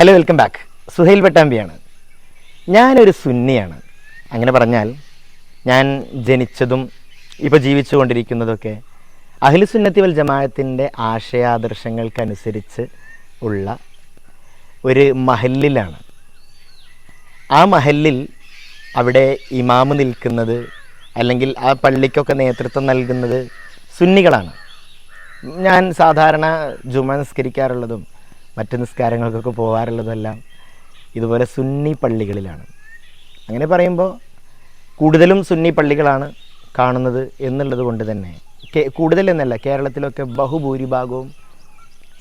Hello welcome back Suhail പട്ടാമ്പിയാണ് ഞാനൊരു സുന്നിയാണ്. അങ്ങനെ പറഞ്ഞാൽ ഞാൻ ജനിച്ചതും ഇപ്പോൾ ജീവിച്ചുകൊണ്ടിരിക്കുന്നതൊക്കെ അഖിൽ സുന്നത്തി വൽ ജമാഅത്തിന്റെ ആശയാദർശങ്ങൾക്കനുസരിച്ച് ഉള്ള ഒരു മഹല്ലിലാണ്. ആ മഹല്ലിൽ അവിടെ ഇമാമ് നിൽക്കുന്നത് അല്ലെങ്കിൽ ആ പള്ളിക്കൊക്കെ നേതൃത്വം നൽകുന്നത് സുന്നികളാണ്. ഞാൻ സാധാരണ ജുമ നിസ്കരിക്കാറുള്ളതും മറ്റ് നിസ്കാരങ്ങൾക്കൊക്കെ പോകാറുള്ളതെല്ലാം ഇതുപോലെ സുന്നി പള്ളികളിലാണ്. അങ്ങനെ പറയുമ്പോൾ കൂടുതലും സുന്നി പള്ളികളാണ് കാണുന്നത് എന്നുള്ളത് കൊണ്ട് തന്നെ. കേ- കൂടുതലെന്നല്ല കേരളത്തിലൊക്കെ ബഹുഭൂരിഭാഗവും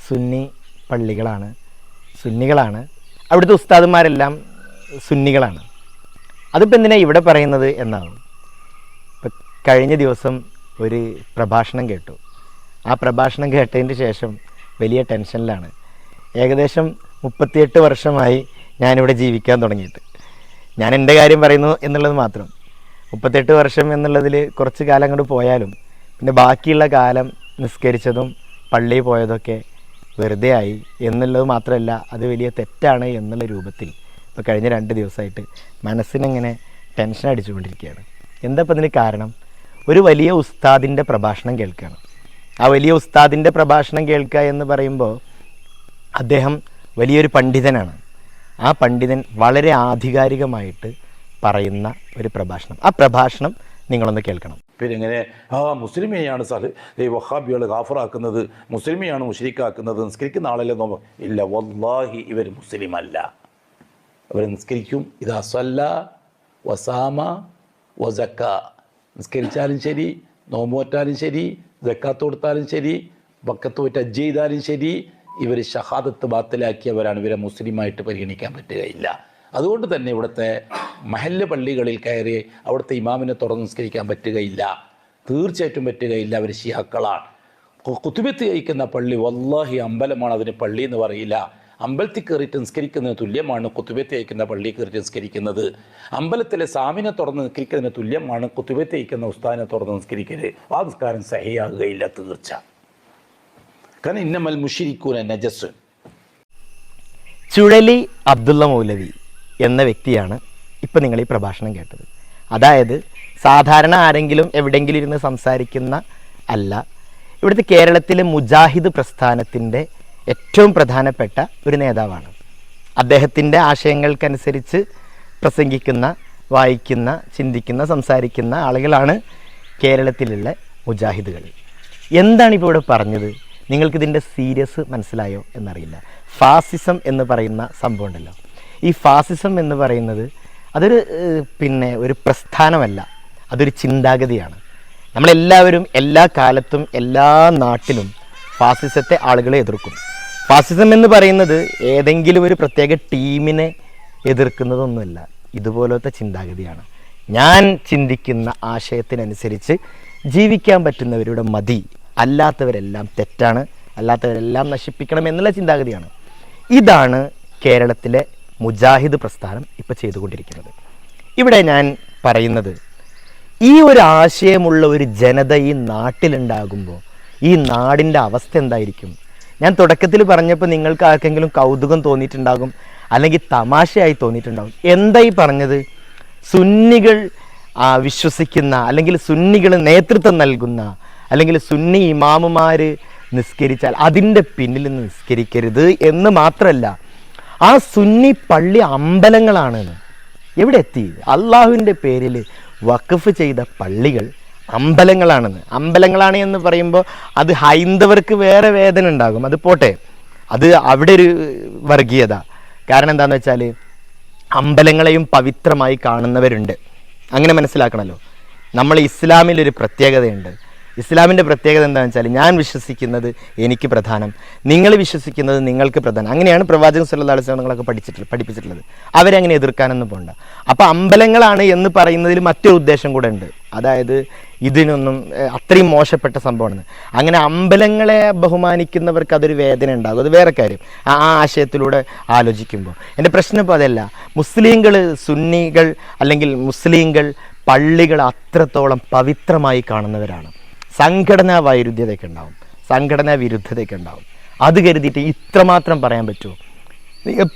സുന്നി പള്ളികളാണ് സുന്നികളാണ്. അവിടുത്തെ ഉസ്താദന്മാരെല്ലാം സുന്നികളാണ്. അതിപ്പോൾ എന്തിനാണ് ഇവിടെ പറയുന്നത് എന്നാണ് ഇപ്പം കഴിഞ്ഞ ദിവസം ഒരു പ്രഭാഷണം കേട്ടു. ആ പ്രഭാഷണം കേട്ടതിന്റെ ശേഷം വലിയ ടെൻഷനിലാണ്. ഏകദേശം മുപ്പത്തിയെട്ട് വർഷമായി ഞാനിവിടെ ജീവിക്കാൻ തുടങ്ങിയിട്ട്. ഞാൻ എന്റെ കാര്യം പറയുന്നു എന്നുള്ളത് മാത്രം. മുപ്പത്തെട്ട് വർഷം എന്നുള്ളതിൽ കുറച്ച് കാലം അങ്ങോട്ട് പോയാലും പിന്നെ ബാക്കിയുള്ള കാലം നിസ്കരിച്ചതും പള്ളിയിൽ പോയതൊക്കെ വെറുതെ ആയി എന്നുള്ളത് മാത്രമല്ല അത് വലിയ തെറ്റാണ് എന്നുള്ള രൂപത്തിൽ ഇപ്പോൾ കഴിഞ്ഞ രണ്ട് ദിവസമായിട്ട് മനസ്സിനിങ്ങനെ ടെൻഷൻ അടിച്ചുകൊണ്ടിരിക്കുകയാണ്. എന്താ ഇപ്പം ഇതിന് കാരണം? ഒരു വലിയ ഉസ്താദിന്റെ പ്രഭാഷണം കേൾക്കുകയാണ്. ആ വലിയ ഉസ്താദിന്റെ പ്രഭാഷണം കേൾക്കുക എന്ന് പറയുമ്പോൾ അദ്ദേഹം വലിയൊരു പണ്ഡിതനാണ്. ആ പണ്ഡിതൻ വളരെ ആധികാരികമായിട്ട് പറയുന്ന ഒരു പ്രഭാഷണം. ആ പ്രഭാഷണം നിങ്ങളൊന്ന് കേൾക്കണം. പിന്നെ ഇങ്ങനെ ആ മുസ്ലിമിനെയാണ് സാറ് ഈ വഹാബികൾ ഗാഫറാക്കുന്നത് മുസ്ലിമിയാണ് മുഷരിക്കാക്കുന്നത് നിസ്കരിക്കുന്ന ആളല്ലേ നോമ്പ് ഇല്ല വല്ലാഹി ഇവർ മുസ്ലിം അല്ല അവർ നിസ്കരിക്കും ഇതാ സല്ല വസാമ വസക്ക. നിസ്കരിച്ചാലും ശരി നോമ്പോറ്റാലും ശരി ജക്കാത്ത് കൊടുത്താലും ശരി വക്കത്ത് പോയിട്ട് അജ്ജ് ചെയ്താലും ശരി ഇവർ ഷഹാദത്ത് ബാത്തിലാക്കിയവരാണ്. ഇവരെ മുസ്ലിമായിട്ട് പരിഗണിക്കാൻ പറ്റുകയില്ല. അതുകൊണ്ട് തന്നെ ഇവിടുത്തെ മഹല്ല് പള്ളികളിൽ കയറി അവിടുത്തെ ഇമാമിനെ തുറന്ന് നിസ്കരിക്കാൻ പറ്റുകയില്ല. തീർച്ചയായിട്ടും പറ്റുകയില്ല. അവർ ഷിയാക്കളാണ് കുത്തുബത്ത് കഴിക്കുന്ന പള്ളി വല്ലാഹി അമ്പലമാണ്. അതിന് പള്ളി എന്ന് പറയില്ല. അമ്പലത്തിൽ കയറിയിട്ട് നിസ്കരിക്കുന്നതിന് തുല്യമാണ് കുത്തുബത്ത് അയക്കുന്ന പള്ളി കയറിയിട്ട് നിസ്കരിക്കുന്നത്. അമ്പലത്തിലെ സാമിനെ തുറന്ന് നിസ്കരിക്കുന്നതിന് തുല്യമാണ് കുത്തുബത്ത് അയക്കുന്ന ഉസ്താദിനെ തുറന്ന് നിസ്കരിക്കരുത് ആ നിസ്കാരം സഹിയാകുകയില്ല തീർച്ച. കാരണം ഇന്നമൽ നജസ്. ചുഴലി അബ്ദുള്ള മൗലവി എന്ന വ്യക്തിയാണ് ഇപ്പം നിങ്ങൾ ഈ പ്രഭാഷണം കേട്ടത്. അതായത് സാധാരണ ആരെങ്കിലും എവിടെയെങ്കിലും ഇരുന്ന് സംസാരിക്കുന്ന അല്ല ഇവിടുത്തെ കേരളത്തിലെ മുജാഹിദ് പ്രസ്ഥാനത്തിന്റെ ഏറ്റവും പ്രധാനപ്പെട്ട ഒരു നേതാവാണ്. അദ്ദേഹത്തിന്റെ ആശയങ്ങൾക്കനുസരിച്ച് പ്രസംഗിക്കുന്ന വായിക്കുന്ന ചിന്തിക്കുന്ന സംസാരിക്കുന്ന ആളുകളാണ് കേരളത്തിലുള്ള മുജാഹിദുകൾ. എന്താണ് ഇപ്പോൾ ഇവിടെ പറഞ്ഞത്? നിങ്ങൾക്കിതിന്റെ സീരിയസ് മനസ്സിലായോ എന്നറിയില്ല. ഫാസിസം എന്ന് പറയുന്ന സംഭവം ഉണ്ടല്ലോ ഈ ഫാസിസം എന്ന് പറയുന്നത് അതൊരു പിന്നെ ഒരു പ്രസ്ഥാനമല്ല. അതൊരു ചിന്താഗതിയാണ്. നമ്മളെല്ലാവരും എല്ലാ കാലത്തും എല്ലാ നാട്ടിലും ഫാസിസത്തെ ആളുകളെ എതിർക്കും. ഫാസിസം എന്ന് പറയുന്നത് ഏതെങ്കിലും ഒരു പ്രത്യേക ടീമിനെ എതിർക്കുന്നതൊന്നുമല്ല. ഇതുപോലത്തെ ചിന്താഗതിയാണ്. ഞാൻ ചിന്തിക്കുന്ന ആശയത്തിനനുസരിച്ച് ജീവിക്കാൻ പറ്റുന്നവരുടെ മതി അല്ലാത്തവരെല്ലാം തെറ്റാണ് അല്ലാത്തവരെല്ലാം നശിപ്പിക്കണം എന്നുള്ള ചിന്താഗതിയാണ്. ഇതാണ് കേരളത്തിലെ മുജാഹിദ് പ്രസ്ഥാനം ഇപ്പോൾ ചെയ്തുകൊണ്ടിരിക്കുന്നത്. ഇവിടെ ഞാൻ പറയുന്നത് ഈ ഒരു ആശയമുള്ള ഒരു ജനത ഈ നാട്ടിലുണ്ടാകുമ്പോൾ ഈ നാടിന്റെ അവസ്ഥ എന്തായിരിക്കും? ഞാൻ തുടക്കത്തിൽ പറഞ്ഞപ്പോൾ നിങ്ങൾക്ക് ആർക്കെങ്കിലും കൗതുകം തോന്നിയിട്ടുണ്ടാകും അല്ലെങ്കിൽ തമാശയായി തോന്നിയിട്ടുണ്ടാകും. എന്തായി പറഞ്ഞത്? സുന്നികൾ വിശ്വസിക്കുന്ന അല്ലെങ്കിൽ സുന്നികൾ നേതൃത്വം നൽകുന്ന അല്ലെങ്കിൽ സുന്നി ഇമാമുമാർ നിസ്കരിച്ചാൽ അതിന്റെ പിന്നിൽ നിന്ന് നിസ്കരിക്കരുത് എന്ന് മാത്രമല്ല ആ സുന്നി പള്ളി അമ്പലങ്ങളാണ്. എവിടെ എത്തി? അള്ളാഹുവിന്റെ പേരിൽ വഖഫ് ചെയ്ത പള്ളികൾ അമ്പലങ്ങളാണെന്ന് അമ്പലങ്ങളാണ് എന്ന് പറയുമ്പോൾ അത് ഹൈന്ദവർക്ക് വേറെ വേദന ഉണ്ടാകും. അത് പോട്ടെ. അത് അവിടെ ഒരു വർഗീയത. കാരണം എന്താണെന്ന് വെച്ചാൽ അമ്പലങ്ങളെയും പവിത്രമായി കാണുന്നവരുണ്ട്. അങ്ങനെ മനസ്സിലാക്കണമല്ലോ നമ്മൾ ഇസ്ലാമിലൊരു പ്രത്യേകതയുണ്ട്. ഇസ്ലാമിന്റെ പ്രത്യേകത എന്താണെന്ന് വെച്ചാൽ ഞാൻ വിശ്വസിക്കുന്നത് എനിക്ക് പ്രധാനം. നിങ്ങൾ വിശ്വസിക്കുന്നത് നിങ്ങൾക്ക് പ്രധാനം. അങ്ങനെയാണ് പ്രവാചകൻ സല്ലാ നിങ്ങളൊക്കെ പഠിച്ചിട്ടുള്ളത് പഠിപ്പിച്ചിട്ടുള്ളത്. അവരങ്ങനെ എതിർക്കാനൊന്നും പോകണ്ട അപ്പോൾ അമ്പലങ്ങളാണ് എന്ന് പറയുന്നതിൽ മറ്റൊരു ഉദ്ദേശം കൂടെ ഉണ്ട്. അതായത് ഇതിനൊന്നും അത്രയും മോശപ്പെട്ട സംഭവമാണ്. അങ്ങനെ അമ്പലങ്ങളെ ബഹുമാനിക്കുന്നവർക്ക് അതൊരു വേദന ഉണ്ടാകും. അത് വേറെ കാര്യം. ആ ആശയത്തിലൂടെ ആലോചിക്കുമ്പോൾ. എന്റെ പ്രശ്നം ഇപ്പോൾ അതല്ല. മുസ്ലിങ്ങൾ സുന്നികൾ അല്ലെങ്കിൽ മുസ്ലിങ്ങൾ പള്ളികൾ അത്രത്തോളം പവിത്രമായി കാണുന്നവരാണ്. സംഘടനാ വൈരുദ്ധ്യതയൊക്കെ ഉണ്ടാവും സംഘടനാ വിരുദ്ധതയൊക്കെ ഉണ്ടാവും അത് കരുതിയിട്ട് ഇത്രമാത്രം പറയാൻ പറ്റുമോ?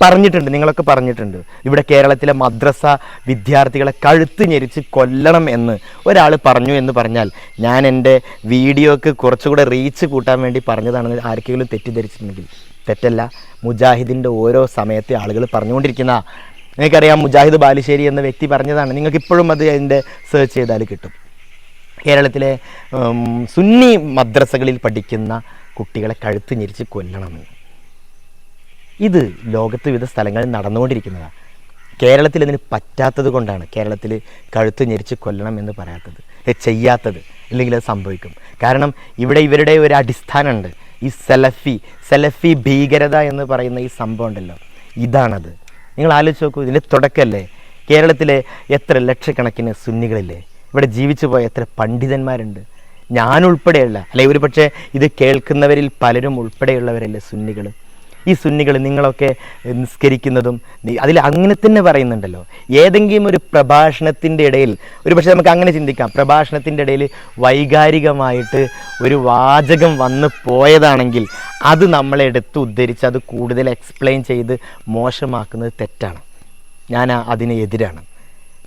പറഞ്ഞിട്ടുണ്ട് നിങ്ങളൊക്കെ പറഞ്ഞിട്ടുണ്ട്. ഇവിടെ കേരളത്തിലെ മദ്രസ വിദ്യാർത്ഥികളെ കഴുത്ത് ഞെരിച്ച് കൊല്ലണം എന്ന് ഒരാൾ പറഞ്ഞു എന്ന് പറഞ്ഞാൽ ഞാൻ എന്റെ വീഡിയോക്ക് കുറച്ചുകൂടെ റീച്ച് കൂട്ടാൻ വേണ്ടി പറഞ്ഞതാണെന്ന് ആർക്കെങ്കിലും തെറ്റിദ്ധരിച്ചിട്ടുണ്ടെങ്കിൽ. തെറ്റല്ല മുജാഹിദിന്റെ ഓരോ സമയത്തെ ആളുകൾ പറഞ്ഞുകൊണ്ടിരിക്കുന്ന നിങ്ങൾക്കറിയാം മുജാഹിദ് ബാലുശ്ശേരി എന്ന വ്യക്തി പറഞ്ഞതാണ് നിങ്ങൾക്ക് ഇപ്പോഴും അത് അതിന്റെ സെർച്ച് ചെയ്താൽ കിട്ടും. കേരളത്തിലെ സുന്നി മദ്രസകളിൽ പഠിക്കുന്ന കുട്ടികളെ കഴുത്ത് ഞെരിച്ച് കൊല്ലണമെന്ന് ഇത് ലോകത്ത് വിവിധ സ്ഥലങ്ങളിൽ നടന്നുകൊണ്ടിരിക്കുന്നതാണ് കേരളത്തിൽ ഇതിന് പറ്റാത്തത് കൊണ്ടാണ് കേരളത്തിൽ കഴുത്ത് ഞെരിച്ച് കൊല്ലണം എന്ന് പറയാത്തത്. ചെയ്യാത്തത് അല്ലെങ്കിൽ അത് സംഭവിക്കും. കാരണം ഇവിടെ ഇവരുടെ ഒരു അടിസ്ഥാനമുണ്ട്. ഈ സെലഫി സെലഫി ഭീകരത എന്ന് പറയുന്ന ഈ സംഭവം ഉണ്ടല്ലോ. ഇതാണത്. നിങ്ങൾ ആലോചിച്ച് നോക്കൂ ഇതിന്റെ തുടക്കമല്ലേ കേരളത്തിലെ എത്ര ലക്ഷക്കണക്കിന് സുന്നികളില്ലേ? ഇവിടെ ജീവിച്ചു പോയ എത്ര പണ്ഡിതന്മാരുണ്ട്. ഞാൻ ഉൾപ്പെടെയുള്ള അല്ലെ ഒരു പക്ഷേ ഇത് കേൾക്കുന്നവരിൽ പലരും ഉൾപ്പെടെയുള്ളവരല്ലേ സുന്നികൾ ഈ സുന്നികൾ നിങ്ങളൊക്കെ നിസ്കരിക്കുന്നതും അതിൽ അങ്ങനെ തന്നെ പറയുന്നുണ്ടല്ലോ. ഏതെങ്കിലും ഒരു പ്രഭാഷണത്തിന്റെ ഇടയിൽ ഒരു പക്ഷേ നമുക്ക് അങ്ങനെ ചിന്തിക്കാം. പ്രഭാഷണത്തിന്റെ ഇടയിൽ വൈകാരികമായിട്ട് ഒരു വാചകം വന്ന് പോയതാണെങ്കിൽ അത് നമ്മളെ എടുത്ത് ഉദ്ധരിച്ച് അത് കൂടുതൽ എക്സ്പ്ലെയിൻ ചെയ്ത് മോശമാക്കുന്നത് തെറ്റാണ്. ഞാൻ അതിനെതിരാണ്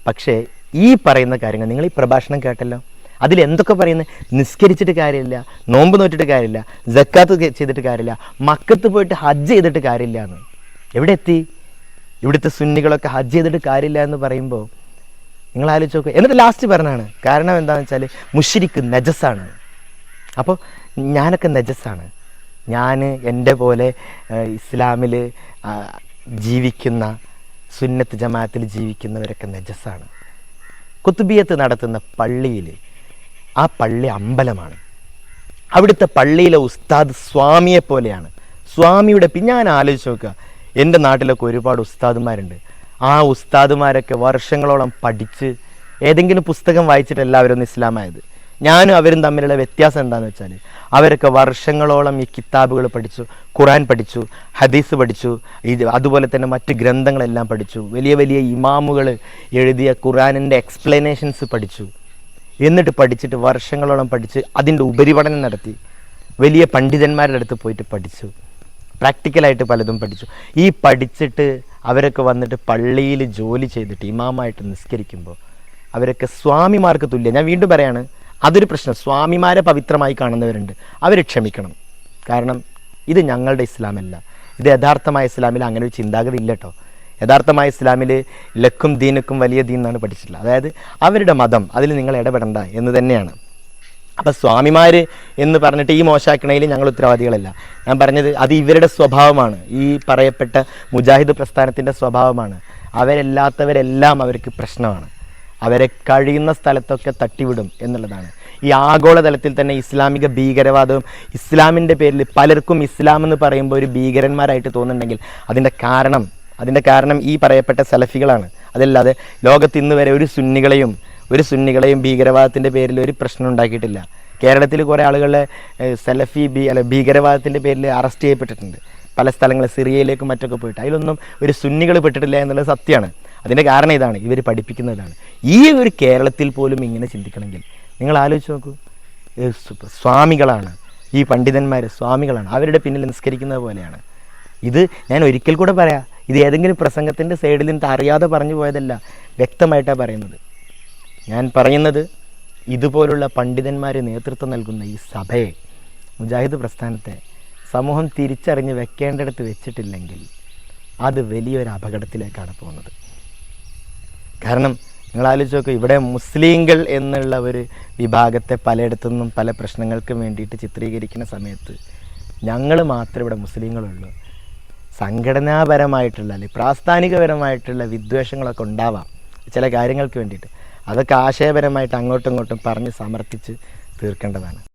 പക്ഷേ ഈ പറയുന്ന കാര്യങ്ങൾ നിങ്ങൾ ഈ പ്രഭാഷണം കേട്ടല്ലോ? അതിൽ എന്തൊക്കെ പറയുന്നത്? നിസ്കരിച്ചിട്ട് കാര്യമില്ല നോമ്പ് നോറ്റിട്ട് കാര്യമില്ല ജക്കാത്ത് ചെയ്തിട്ട് കാര്യമില്ല മക്കത്ത് പോയിട്ട് ഹജ്ജ് ചെയ്തിട്ട് കാര്യമില്ല എന്ന്. എവിടെ എത്തി? ഇവിടുത്തെ സുന്നികളൊക്കെ ഹജ്ജ് ചെയ്തിട്ട് കാര്യമില്ല എന്ന് പറയുമ്പോൾ നിങ്ങൾ ആലോചിച്ച് നോക്കുക എന്നിട്ട് ലാസ്റ്റ് പറഞ്ഞാണ് കാരണം എന്താണെന്ന് വെച്ചാൽ മുഷിരിക്ക് നജസ്സാണ് അപ്പോൾ ഞാനൊക്കെ നജസ്സാണ് ഞാൻ എന്റെ പോലെ ഇസ്ലാമിൽ ജീവിക്കുന്ന സുന്നത്ത് ജമാഅത്തിൽ ജീവിക്കുന്നവരൊക്കെ നജസ്സാണ് കുത്തുബിയത്ത് നടത്തുന്ന പള്ളിയിൽ ആ പള്ളി അമ്പലമാണ്. അവിടുത്തെ പള്ളിയിലെ ഉസ്താദ് സ്വാമിയെ പോലെയാണ്. സ്വാമിയുടെ പിന്നെ ഞാൻ ആലോചിച്ച് നോക്കുക. എന്റെ നാട്ടിലൊക്കെ ഒരുപാട് ഉസ്താദുമാരുണ്ട്. ആ ഉസ്താദുമാരൊക്കെ വർഷങ്ങളോളം പഠിച്ച് ഏതെങ്കിലും പുസ്തകം വായിച്ചിട്ടല്ല അവരൊന്ന് ഇസ്ലാമായത്. ഞാനും അവരും തമ്മിലുള്ള വ്യത്യാസം എന്താണെന്ന് വെച്ചാൽ അവരൊക്കെ വർഷങ്ങളോളം ഈ കിതാബുകൾ പഠിച്ചു ഖുറാൻ പഠിച്ചു ഹദീസ് പഠിച്ചു ഇത് അതുപോലെ തന്നെ മറ്റ് ഗ്രന്ഥങ്ങളെല്ലാം പഠിച്ചു വലിയ വലിയ ഇമാമുകൾ എഴുതിയ ഖുറാനിന്റെ എക്സ്പ്ലനേഷൻസ് പഠിച്ചു. എന്നിട്ട് പഠിച്ചിട്ട് വർഷങ്ങളോളം പഠിച്ച് അതിന്റെ ഉപരിപഠനം നടത്തി. വലിയ പണ്ഡിതന്മാരുടെ അടുത്ത് പോയിട്ട് പഠിച്ചു. പ്രാക്ടിക്കലായിട്ട് പലതും പഠിച്ചു. ഈ പഠിച്ചിട്ട് അവരൊക്കെ വന്നിട്ട് പള്ളിയിൽ ജോലി ചെയ്തിട്ട് ഇമാമായിട്ട് നിസ്കരിക്കുമ്പോൾ അവരൊക്കെ സ്വാമിമാർക്ക് തുല്യ. ഞാൻ വീണ്ടും പറയാണ് അതൊരു പ്രശ്നം. സ്വാമിമാരെ പവിത്രമായി കാണുന്നവരുണ്ട്. അവർ ക്ഷമിക്കണം. കാരണം ഇത് ഞങ്ങളുടെ ഇസ്ലാമല്ല. ഇത് യഥാർത്ഥമായ ഇസ്ലാമിൽ അങ്ങനെ ഒരു ചിന്താഗതി ഇല്ല കേട്ടോ യഥാർത്ഥമായ ഇസ്ലാമിൽ ലക്കും ദീനക്കും വലിയ ദീൻ എന്നാണ് പഠിച്ചിട്ടുള്ളത്. അതായത് അവരുടെ മതം അതിൽ നിങ്ങൾ ഇടപെടണ്ട എന്ന് തന്നെയാണ്. അപ്പം സ്വാമിമാർ എന്ന് പറഞ്ഞിട്ട് ഈ മോശാക്കണയിൽ ഞങ്ങൾ ഉത്തരവാദികളല്ല. ഞാൻ പറഞ്ഞത് അത് ഇവരുടെ സ്വഭാവമാണ്. ഈ പറയപ്പെട്ട മുജാഹിദ് പ്രസ്ഥാനത്തിന്റെ സ്വഭാവമാണ്. അവരല്ലാത്തവരെല്ലാം അവർക്ക് പ്രശ്നമാണ്. അവരെ കഴിയുന്ന സ്ഥലത്തൊക്കെ തട്ടിവിടും എന്നുള്ളതാണ്. ഈ ആഗോളതലത്തിൽ തന്നെ ഇസ്ലാമിക ഭീകരവാദവും ഇസ്ലാമിന്റെ പേരിൽ പലർക്കും ഇസ്ലാം എന്ന് പറയുമ്പോൾ ഒരു ഭീകരന്മാരായിട്ട് തോന്നുന്നുണ്ടെങ്കിൽ അതിന്റെ കാരണം അതിന്റെ കാരണം ഈ പറയപ്പെട്ട സെലഫികളാണ്. അതല്ലാതെ ലോകത്ത് ഇന്ന് വരെ ഒരു സുന്നികളെയും ഒരു സുന്നികളെയും ഭീകരവാദത്തിന്റെ പേരിൽ ഒരു പ്രശ്നം ഉണ്ടാക്കിയിട്ടില്ല. കേരളത്തിൽ കുറേ ആളുകളെ സെലഫി ബി അല്ല ഭീകരവാദത്തിന്റെ പേരിൽ അറസ്റ്റ് ചെയ്യപ്പെട്ടിട്ടുണ്ട്. പല സ്ഥലങ്ങളിൽ സിറിയയിലേക്കും മറ്റൊക്കെ പോയിട്ട്. അതിലൊന്നും ഒരു സുന്നികൾ പെട്ടിട്ടില്ല എന്നുള്ളത് സത്യമാണ്. അതിന്റെ കാരണം ഇതാണ്. ഇവർ പഠിപ്പിക്കുന്നതാണ്. ഈ ഒരു കേരളത്തിൽ പോലും ഇങ്ങനെ ചിന്തിക്കണമെങ്കിൽ നിങ്ങൾ ആലോചിച്ച് നോക്കൂ. സ്വാമികളാണ്. ഈ പണ്ഡിതന്മാർ സ്വാമികളാണ്. അവരുടെ പിന്നിൽ നിസ്കരിക്കുന്നത് പോലെയാണ്. ഇത് ഞാൻ ഒരിക്കൽ കൂടെ പറയാം. ഇത് ഏതെങ്കിലും പ്രസംഗത്തിന്റെ സൈഡിൽ നിന്ന് അറിയാതെ പറഞ്ഞു പോയതല്ല വ്യക്തമായിട്ടാണ് പറയുന്നത്. ഞാൻ പറയുന്നത് ഇതുപോലുള്ള പണ്ഡിതന്മാർ നേതൃത്വം നൽകുന്ന ഈ സഭയെ മുജാഹിദ് പ്രസ്ഥാനത്തെ സമൂഹം തിരിച്ചറിഞ്ഞ് വെക്കേണ്ടിടത്ത് വെച്ചിട്ടില്ലെങ്കിൽ അത് വലിയൊരു അപകടത്തിലേക്കാണ് പോകുന്നത്. കാരണം നിങ്ങൾ ആലോചിച്ച് നോക്കുക ഇവിടെ മുസ്ലിങ്ങൾ എന്നുള്ള ഒരു വിഭാഗത്തെ പലയിടത്തു നിന്നും പല പ്രശ്നങ്ങൾക്കും വേണ്ടിയിട്ട് ചിത്രീകരിക്കുന്ന സമയത്ത് ഞങ്ങൾ മാത്രമേ ഇവിടെ മുസ്ലിങ്ങളുള്ളൂ. സംഘടനാപരമായിട്ടുള്ള അല്ലെങ്കിൽ പ്രാസ്ഥാനികപരമായിട്ടുള്ള വിദ്വേഷങ്ങളൊക്കെ ഉണ്ടാവാം ചില കാര്യങ്ങൾക്ക് വേണ്ടിയിട്ട്. അതൊക്കെ ആശയപരമായിട്ട് അങ്ങോട്ടും ഇങ്ങോട്ടും പറഞ്ഞ് സമർത്ഥിച്ച് തീർക്കേണ്ടതാണ്.